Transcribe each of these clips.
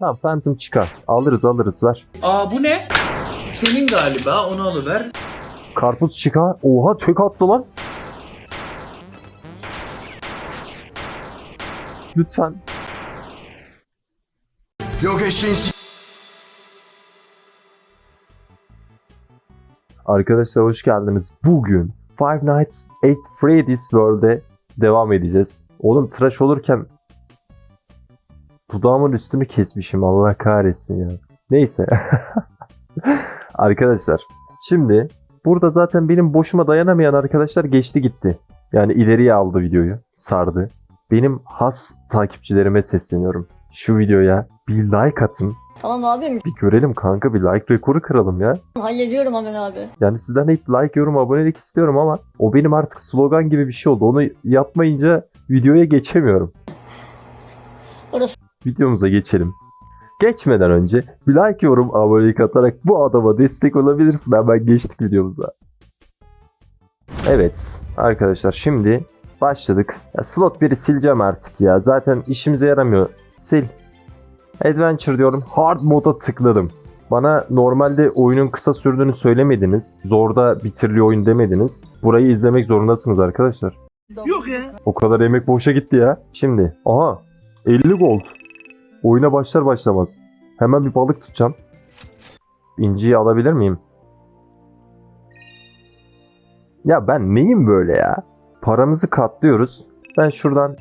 Tamam Phantom çıkar. Alırız alırız ver. Aa bu ne? Senin galiba onu alıver. Karpuz çıkar. Oha tek attı lan. Lütfen. Yok eşeğin Arkadaşlar hoş geldiniz. Bugün Five Nights at Freddy's World'e devam edeceğiz. Oğlum tıraş olurken dudağımın üstünü kesmişim Allah kahretsin ya. Neyse. arkadaşlar şimdi burada zaten benim boşuma dayanamayan arkadaşlar geçti gitti. Yani ileriye aldı videoyu. Sardı. Benim has takipçilerime sesleniyorum. Şu videoya bir like atın. Tamam abim. Bir görelim kanka bir like rekoru kıralım ya. Hallediyorum hemen abi. Yani sizden hep like, yorum, abonelik istiyorum ama o benim artık slogan gibi bir şey oldu. Onu yapmayınca videoya geçemiyorum. Orası. Videomuza geçelim. Geçmeden önce bir like, yorum, abonelik atarak bu adama destek olabilirsin. Hemen geçtik videomuza. Evet arkadaşlar şimdi başladık. Ya slot 1'i sileceğim artık ya. Zaten işimize yaramıyor. Sil. Adventure diyorum. Hard moda tıkladım. Bana normalde oyunun kısa sürdüğünü söylemediniz. Zorda bitiriliyor oyun demediniz. Burayı izlemek zorundasınız arkadaşlar. Yok ya. O kadar emek boşa gitti ya. Şimdi. Aha. 50 gold. Oyuna başlar başlamaz. Hemen bir balık tutacağım. İnciyi alabilir miyim? Ya ben neyim böyle ya? Paramızı katlıyoruz. Ben şuradan...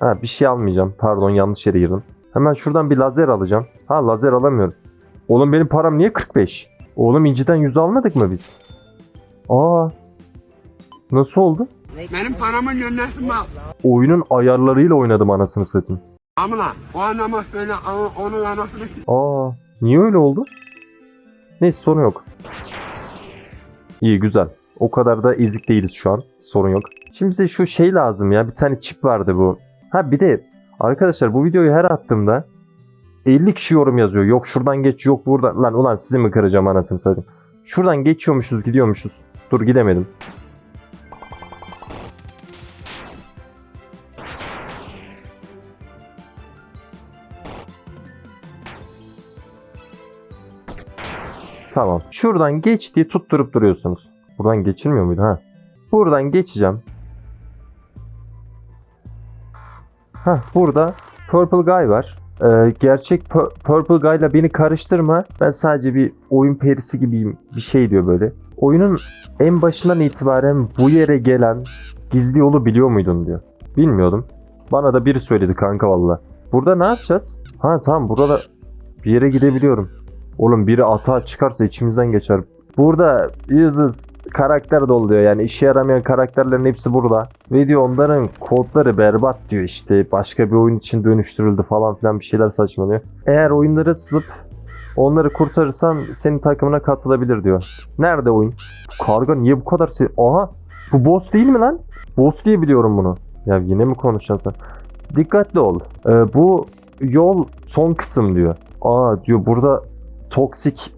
Ha bir şey almayacağım. Pardon yanlış yere girdim. Hemen şuradan bir lazer alacağım. Ha lazer alamıyorum. Oğlum benim param niye 45? Oğlum inciden 100 almadık mı biz? Aa. Nasıl oldu? Benim paramın yönlendirme Oyunun ayarlarıyla oynadım anasını satayım. Amına. O anlamı böyle o- onun anasını Aa, niye öyle oldu? Neyse sorun yok. İyi güzel. O kadar da ezik değiliz şu an. Sorun yok. Şimdi bize şu şey lazım ya. Bir tane çip vardı bu. Ha bir de arkadaşlar bu videoyu her attığımda 50 kişi yorum yazıyor. Yok şuradan geç yok buradan. Lan ulan sizi mi kıracağım anasını satayım. Şuradan geçiyormuşuz gidiyormuşuz. Dur gidemedim. Şuradan geç diye tutturup duruyorsunuz. Buradan geçilmiyor muydu ha? Buradan geçeceğim. Ha burada Purple Guy var. Ee, gerçek Pu- Purple Guy'la beni karıştırma. Ben sadece bir oyun perisi gibiyim. Bir şey diyor böyle. Oyunun en başından itibaren bu yere gelen gizli yolu biliyor muydun diyor. Bilmiyordum. Bana da biri söyledi kanka valla. Burada ne yapacağız? Ha tamam burada bir yere gidebiliyorum. Oğlum biri atağa çıkarsa içimizden geçer. Burada useless karakter dolu diyor. Yani işe yaramayan karakterlerin hepsi burada. Ve diyor onların kodları berbat diyor işte. Başka bir oyun için dönüştürüldü falan filan bir şeyler saçmalıyor. Eğer oyunları sızıp onları kurtarırsan senin takımına katılabilir diyor. Nerede oyun? Karga niye bu kadar se- Aha bu boss değil mi lan? Boss diye biliyorum bunu. Ya yine mi konuşacaksın sen? Dikkatli ol. Ee, bu yol son kısım diyor. Aa diyor burada toksik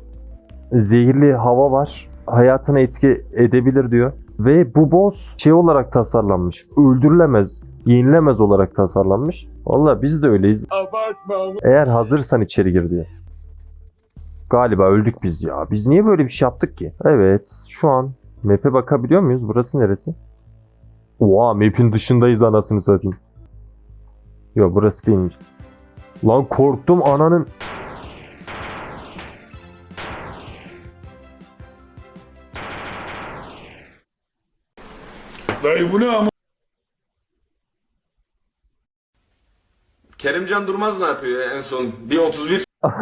zehirli hava var. Hayatına etki edebilir diyor. Ve bu boss şey olarak tasarlanmış. Öldürülemez, yenilemez olarak tasarlanmış. Valla biz de öyleyiz. Eğer hazırsan içeri gir diyor. Galiba öldük biz ya. Biz niye böyle bir şey yaptık ki? Evet şu an map'e bakabiliyor muyuz? Burası neresi? Oha map'in dışındayız anasını satayım. Yok burası değilmiş. Lan korktum ananın. Dayı bu ne ama? Kerimcan Durmaz ne yapıyor ya en son? Bir 31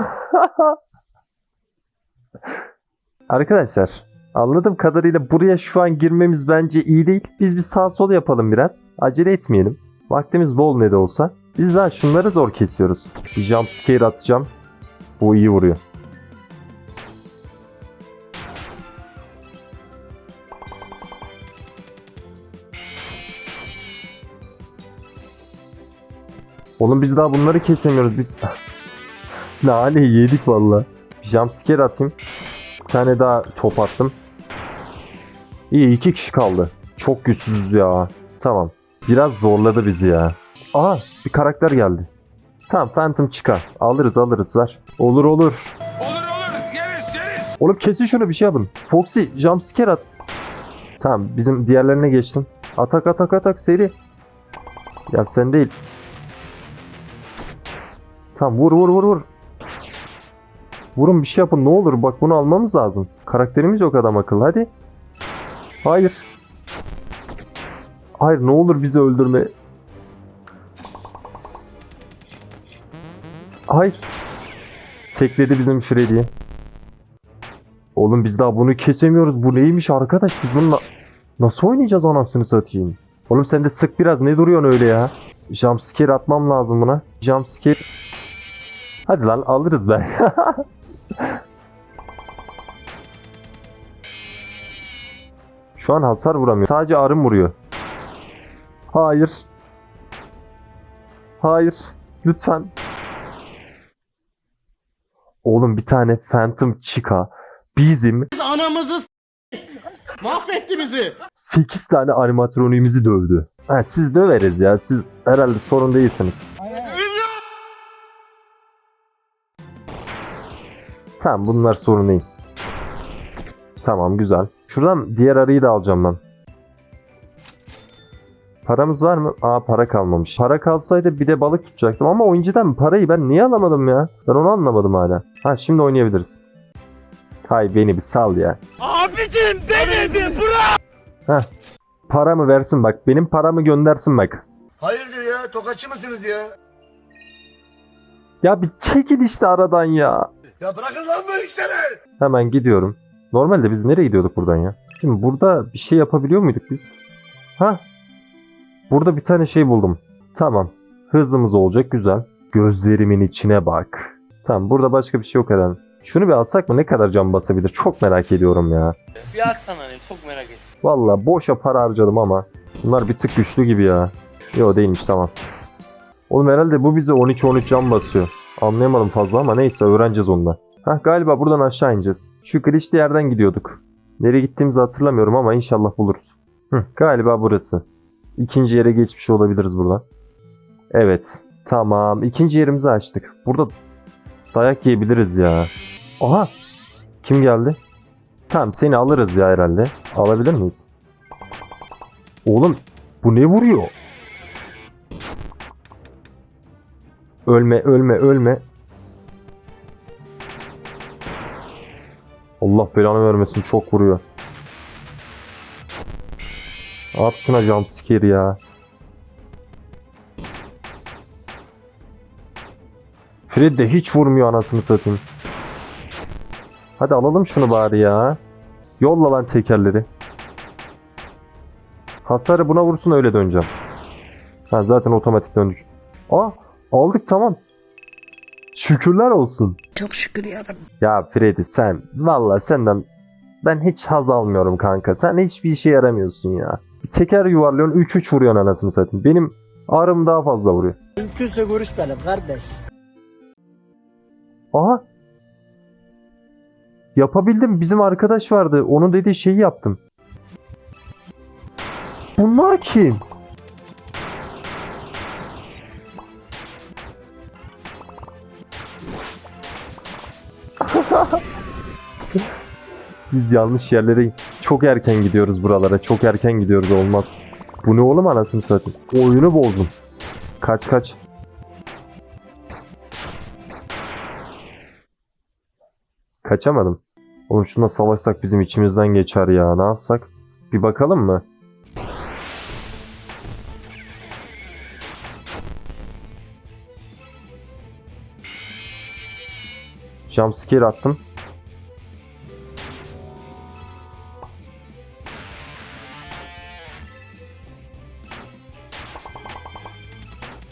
Arkadaşlar anladığım kadarıyla buraya şu an girmemiz bence iyi değil. Biz bir sağ sol yapalım biraz. Acele etmeyelim. Vaktimiz bol ne de olsa. Biz daha şunları zor kesiyoruz. Bir jump scare atacağım. Bu iyi vuruyor. Oğlum biz daha bunları kesemiyoruz biz. Nane yedik valla. Bir jump scare atayım. Bir tane daha top attım. İyi iki kişi kaldı. Çok güçsüzüz ya. Tamam. Biraz zorladı bizi ya. Aha bir karakter geldi. Tamam Phantom çıkar. Alırız alırız ver. Olur olur. Olur olur yeriz yeriz. Oğlum kesin şunu bir şey yapın. Foxy jumpscare at. Tamam bizim diğerlerine geçtim. Atak atak atak seri. Ya sen değil. Tamam vur vur vur vur. Vurun bir şey yapın ne olur bak bunu almamız lazım. Karakterimiz yok adam akıllı hadi. Hayır. Hayır ne olur bizi öldürme. Hayır. Tekledi bizim Freddy'yi. Oğlum biz daha bunu kesemiyoruz. Bu neymiş arkadaş? Biz bununla nasıl oynayacağız anasını satayım? Oğlum sen de sık biraz. Ne duruyorsun öyle ya? Jumpscare atmam lazım buna. Jumpscare. Hadi lan alırız be. Şu an hasar vuramıyor. Sadece arım vuruyor. Hayır. Hayır. Lütfen. Oğlum bir tane Phantom Chica bizim Anamızı s- mahvetti bizi. 8 tane animatronimizi dövdü. Ha, siz döveriz ya. Siz herhalde sorun değilsiniz. Tamam bunlar sorun değil. Tamam güzel. Şuradan diğer arıyı da alacağım ben. Paramız var mı? Aa para kalmamış. Para kalsaydı bir de balık tutacaktım ama oyuncudan parayı ben niye alamadım ya? Ben onu anlamadım hala. Ha şimdi oynayabiliriz. Hay beni bir sal ya. Abicim beni bir bırak. Paramı versin bak. Benim paramı göndersin bak. Hayırdır ya? Tokatçı mısınız ya? Ya bir çekin işte aradan ya. Ya bırakın lan bu işleri! Hemen gidiyorum. Normalde biz nereye gidiyorduk buradan ya? Şimdi burada bir şey yapabiliyor muyduk biz? Ha? Burada bir tane şey buldum. Tamam. Hızımız olacak güzel. Gözlerimin içine bak. Tamam burada başka bir şey yok herhalde. Şunu bir alsak mı ne kadar can basabilir? Çok merak ediyorum ya. Bir atsana hani çok merak ettim. Valla boşa para harcadım ama. Bunlar bir tık güçlü gibi ya. Yo değilmiş tamam. Oğlum herhalde bu bize 12-13 can basıyor. Anlayamadım fazla ama neyse öğreneceğiz onunla. Hah galiba buradan aşağı ineceğiz. Şu glitchli yerden gidiyorduk. Nereye gittiğimizi hatırlamıyorum ama inşallah buluruz. Hı, galiba burası. İkinci yere geçmiş olabiliriz buradan. Evet. Tamam. ikinci yerimizi açtık. Burada dayak yiyebiliriz ya. Aha. Kim geldi? Tamam seni alırız ya herhalde. Alabilir miyiz? Oğlum bu ne vuruyor? Ölme ölme ölme. Allah belanı vermesin çok vuruyor. At şuna jumpscare ya. Fred de hiç vurmuyor anasını satayım. Hadi alalım şunu bari ya. Yolla lan tekerleri. Hasarı buna vursun öyle döneceğim. Ha, zaten otomatik döndük. Aa aldık tamam. Şükürler olsun. Çok şükür ya Ya Freddy sen valla senden ben hiç haz almıyorum kanka. Sen hiçbir işe yaramıyorsun ya. Bir teker yuvarlıyorsun 3-3 vuruyorsun anasını satayım. Benim ağrım daha fazla vuruyor. Mümkünse görüş benim kardeş. Aha. Yapabildim. Bizim arkadaş vardı. Onun dediği şeyi yaptım. Bunlar kim? Biz yanlış yerlere çok erken gidiyoruz buralara. Çok erken gidiyoruz olmaz. Bu ne oğlum anasını satayım. Oyunu bozdum. Kaç kaç. Kaçamadım. Oğlum şuna savaşsak bizim içimizden geçer ya. Ne yapsak? Bir bakalım mı? Jumpscare attım.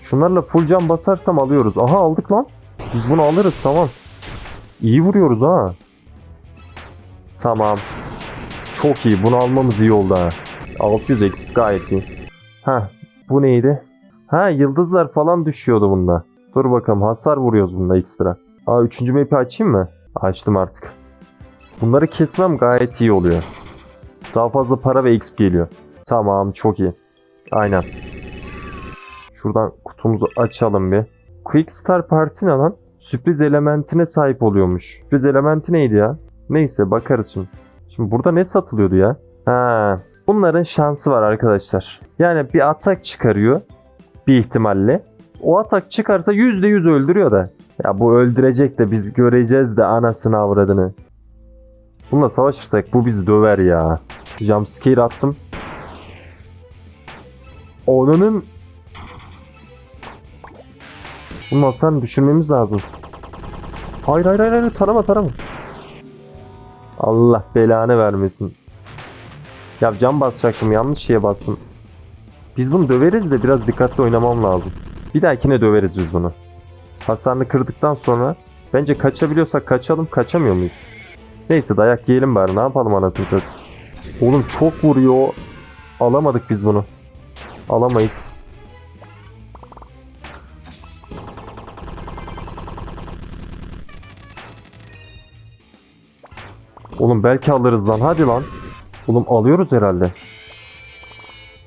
Şunlarla full can basarsam alıyoruz. Aha aldık lan. Biz bunu alırız tamam. İyi vuruyoruz ha. Tamam. Çok iyi. Bunu almamız iyi oldu ha. 600 XP gayet iyi. Ha, bu neydi? Ha, yıldızlar falan düşüyordu bunda. Dur bakalım hasar vuruyoruz bunda ekstra. Aa, üçüncü map'i açayım mı? Açtım artık. Bunları kesmem gayet iyi oluyor. Daha fazla para ve XP geliyor. Tamam, çok iyi. Aynen. Şuradan kutumuzu açalım bir. Quick Star Party ne lan? Sürpriz elementine sahip oluyormuş. Sürpriz elementi neydi ya? Neyse bakarız şimdi. Şimdi burada ne satılıyordu ya? Ha, bunların şansı var arkadaşlar. Yani bir atak çıkarıyor bir ihtimalle. O atak çıkarsa %100 öldürüyor da. Ya bu öldürecek de biz göreceğiz de anasını avradını. Bununla savaşırsak bu bizi döver ya. Jumpscare attım. Onun Bunun hasarını düşürmemiz lazım. Hayır hayır hayır, hayır tarama tarama. Allah belanı vermesin. Ya cam basacaktım yanlış şeye bastım. Biz bunu döveriz de biraz dikkatli oynamam lazım. Bir dahakine döveriz biz bunu. Hasarını kırdıktan sonra bence kaçabiliyorsak kaçalım kaçamıyor muyuz? Neyse dayak yiyelim bari ne yapalım anasını satayım. Oğlum çok vuruyor. Alamadık biz bunu. Alamayız. Oğlum belki alırız lan hadi lan. Oğlum alıyoruz herhalde.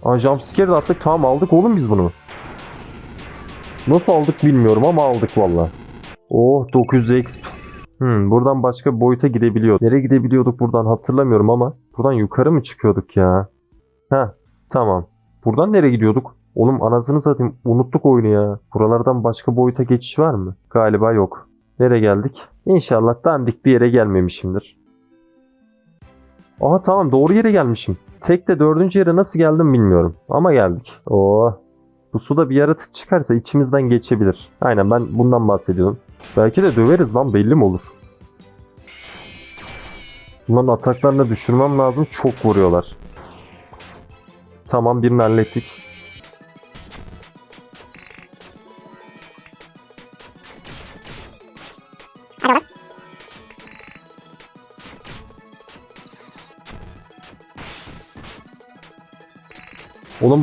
Aa jumpscare de attık tamam aldık oğlum biz bunu. Nasıl aldık bilmiyorum ama aldık valla. Oh 900 exp. Hmm, buradan başka boyuta gidebiliyor. Nereye gidebiliyorduk buradan hatırlamıyorum ama. Buradan yukarı mı çıkıyorduk ya? Heh tamam. Buradan nereye gidiyorduk? Oğlum anasını satayım unuttuk oyunu ya. Buralardan başka boyuta geçiş var mı? Galiba yok. Nereye geldik? İnşallah dandik bir yere gelmemişimdir. Aha tamam doğru yere gelmişim. Tek de dördüncü yere nasıl geldim bilmiyorum. Ama geldik. Oo. Bu suda bir yaratık çıkarsa içimizden geçebilir. Aynen ben bundan bahsediyordum. Belki de döveriz lan belli mi olur? Bunların ataklarını düşürmem lazım. Çok vuruyorlar. Tamam birini hallettik.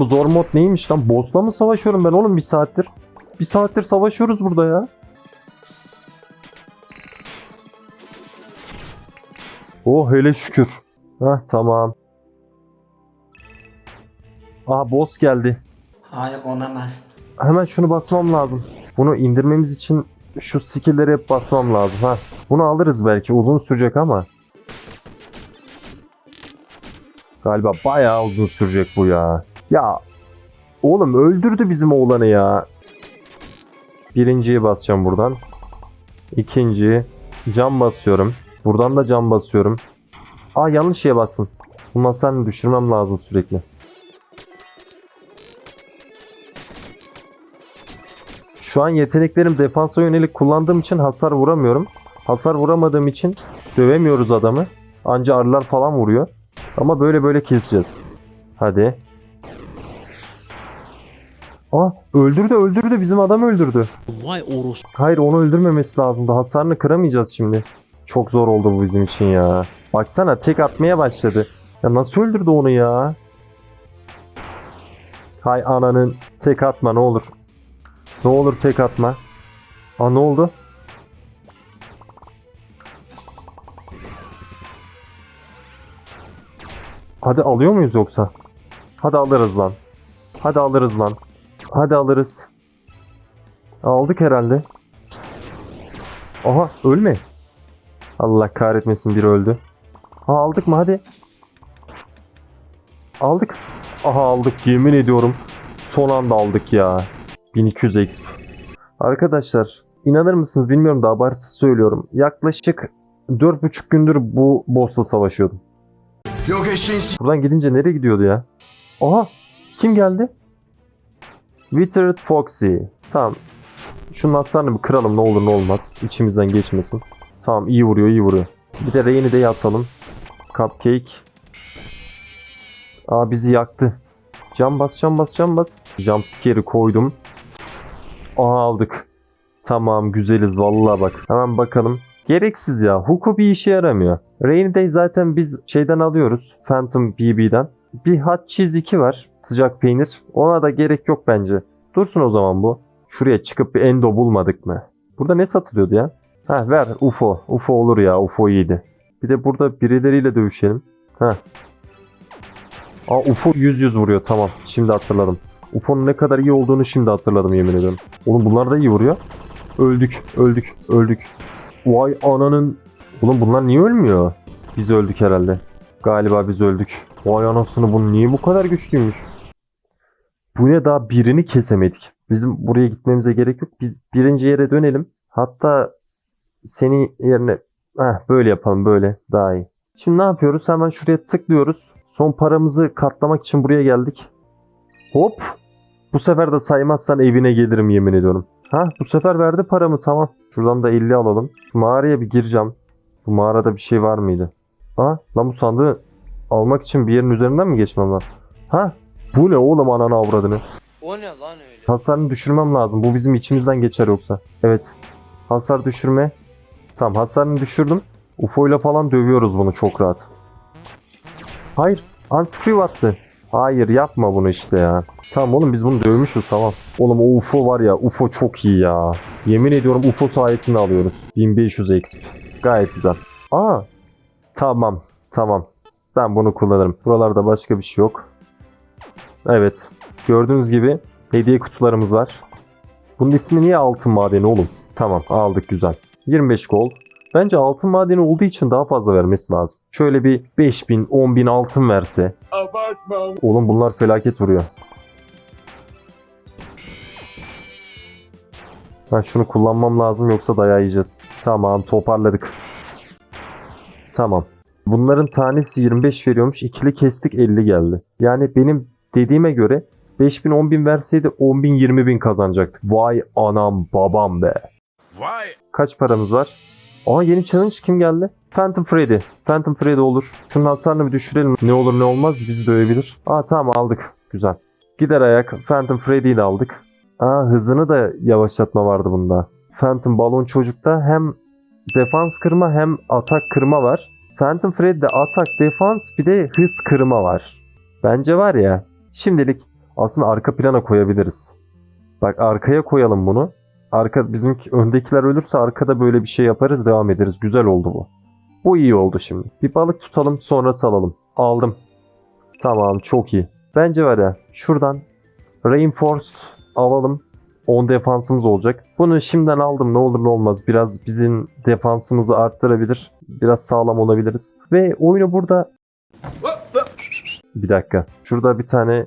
Bu zor mod neymiş lan? Boss'la mı savaşıyorum ben oğlum bir saattir? Bir saattir savaşıyoruz burada ya. Oh hele şükür. Hah tamam. Aha boss geldi. Hayır olamaz. Hemen şunu basmam lazım. Bunu indirmemiz için şu skill'leri hep basmam lazım. Ha. Bunu alırız belki uzun sürecek ama. Galiba bayağı uzun sürecek bu ya. Ya oğlum öldürdü bizim oğlanı ya. Birinciyi basacağım buradan. İkinciyi cam basıyorum. Buradan da cam basıyorum. Aa yanlış şeye bastım. Bundan sen düşürmem lazım sürekli. Şu an yeteneklerim defansa yönelik kullandığım için hasar vuramıyorum. Hasar vuramadığım için dövemiyoruz adamı. Anca arılar falan vuruyor. Ama böyle böyle keseceğiz. Hadi. Aa öldürdü öldürdü bizim adam öldürdü. Vay oros. Hayır onu öldürmemesi lazımdı. Hasarını kıramayacağız şimdi. Çok zor oldu bu bizim için ya. Baksana tek atmaya başladı. Ya nasıl öldürdü onu ya? Hay ananın tek atma ne olur. Ne olur tek atma. Aa ne oldu? Hadi alıyor muyuz yoksa? Hadi alırız lan. Hadi alırız lan. Hadi alırız. Aldık herhalde. Aha ölme. Allah kahretmesin biri öldü. Ha aldık mı hadi. Aldık. Aha aldık yemin ediyorum. Son anda aldık ya. 1200 exp. Arkadaşlar inanır mısınız bilmiyorum da abartısız söylüyorum. Yaklaşık 4,5 gündür bu boss'la savaşıyordum. Yok eşeğin Buradan gidince nereye gidiyordu ya? Aha kim geldi? Withered Foxy. Tamam. Şunun hasarını bir kıralım ne olur ne olmaz. İçimizden geçmesin. Tamam iyi vuruyor iyi vuruyor. Bir de Rain'i de yatalım. Cupcake. Aa bizi yaktı. Cam bas cam bas cam bas. Jump scare'i koydum. Aha aldık. Tamam güzeliz vallahi bak. Hemen bakalım. Gereksiz ya. Huku bir işe yaramıyor. Rainy Day zaten biz şeyden alıyoruz. Phantom BB'den. Bir Hot Cheese 2 var. Sıcak peynir. Ona da gerek yok bence. Dursun o zaman bu. Şuraya çıkıp bir endo bulmadık mı? Burada ne satılıyordu ya? Ha ver UFO. UFO olur ya. UFO iyiydi. Bir de burada birileriyle dövüşelim. Ha. Aa UFO 100 100 vuruyor tamam. Şimdi hatırladım. UFO'nun ne kadar iyi olduğunu şimdi hatırladım yemin ediyorum. Oğlum bunlar da iyi vuruyor. Öldük, öldük, öldük. Vay ananın... Oğlum bunlar niye ölmüyor? Biz öldük herhalde. Galiba biz öldük. Vay anasını bu niye bu kadar güçlüymüş? Bu ne daha birini kesemedik. Bizim buraya gitmemize gerek yok. Biz birinci yere dönelim. Hatta senin yerine Heh, böyle yapalım böyle daha iyi. Şimdi ne yapıyoruz? Hemen şuraya tıklıyoruz. Son paramızı katlamak için buraya geldik. Hop. Bu sefer de saymazsan evine gelirim yemin ediyorum. Ha bu sefer verdi paramı tamam. Şuradan da 50 alalım. Şu mağaraya bir gireceğim. Bu mağarada bir şey var mıydı? Ha lan bu sandığı almak için bir yerin üzerinden mi geçmem lazım? Ha bu ne oğlum ananı avradını. O ne lan öyle? Hasarını düşürmem lazım. Bu bizim içimizden geçer yoksa. Evet. Hasar düşürme. Tamam hasarını düşürdüm. UFO ile falan dövüyoruz bunu çok rahat. Hayır. Unscrew attı. Hayır yapma bunu işte ya. Tamam oğlum biz bunu dövmüşüz tamam. Oğlum o UFO var ya UFO çok iyi ya. Yemin ediyorum UFO sayesinde alıyoruz. 1500 XP. Gayet güzel. Aa. Tamam. Tamam. Ben bunu kullanırım. Buralarda başka bir şey yok. Evet. Gördüğünüz gibi hediye kutularımız var. Bunun ismi niye altın madeni oğlum? Tamam aldık güzel. 25 gold. Bence altın madeni olduğu için daha fazla vermesi lazım. Şöyle bir 5000, 10000 altın verse. Abartma. Oğlum bunlar felaket vuruyor. Ben şunu kullanmam lazım yoksa dayağı yiyeceğiz. Tamam toparladık. Tamam. Bunların tanesi 25 veriyormuş. İkili kestik 50 geldi. Yani benim dediğime göre 5000 10000 verseydi 10000 20000 kazanacaktık. Vay anam babam be. Vay Kaç paramız var? Aa yeni challenge kim geldi? Phantom Freddy. Phantom Freddy olur. Şunun hasarını bir düşürelim. Ne olur ne olmaz bizi dövebilir. Aa tamam aldık. Güzel. Gider ayak. Phantom Freddy'yi de aldık. Aa hızını da yavaşlatma vardı bunda. Phantom balon çocukta hem defans kırma hem atak kırma var. Phantom Freddy'de atak, defans bir de hız kırma var. Bence var ya şimdilik aslında arka plana koyabiliriz. Bak arkaya koyalım bunu. Arka bizim öndekiler ölürse arkada böyle bir şey yaparız devam ederiz. Güzel oldu bu. Bu iyi oldu şimdi. Bir balık tutalım sonra salalım. Aldım. Tamam çok iyi. Bence var ya şuradan Reinforced alalım. 10 defansımız olacak. Bunu şimdiden aldım ne olur ne olmaz. Biraz bizim defansımızı arttırabilir. Biraz sağlam olabiliriz. Ve oyunu burada... Bir dakika. Şurada bir tane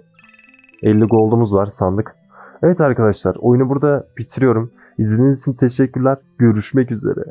50 gold'umuz var sandık. Evet arkadaşlar oyunu burada bitiriyorum. İzlediğiniz için teşekkürler. Görüşmek üzere.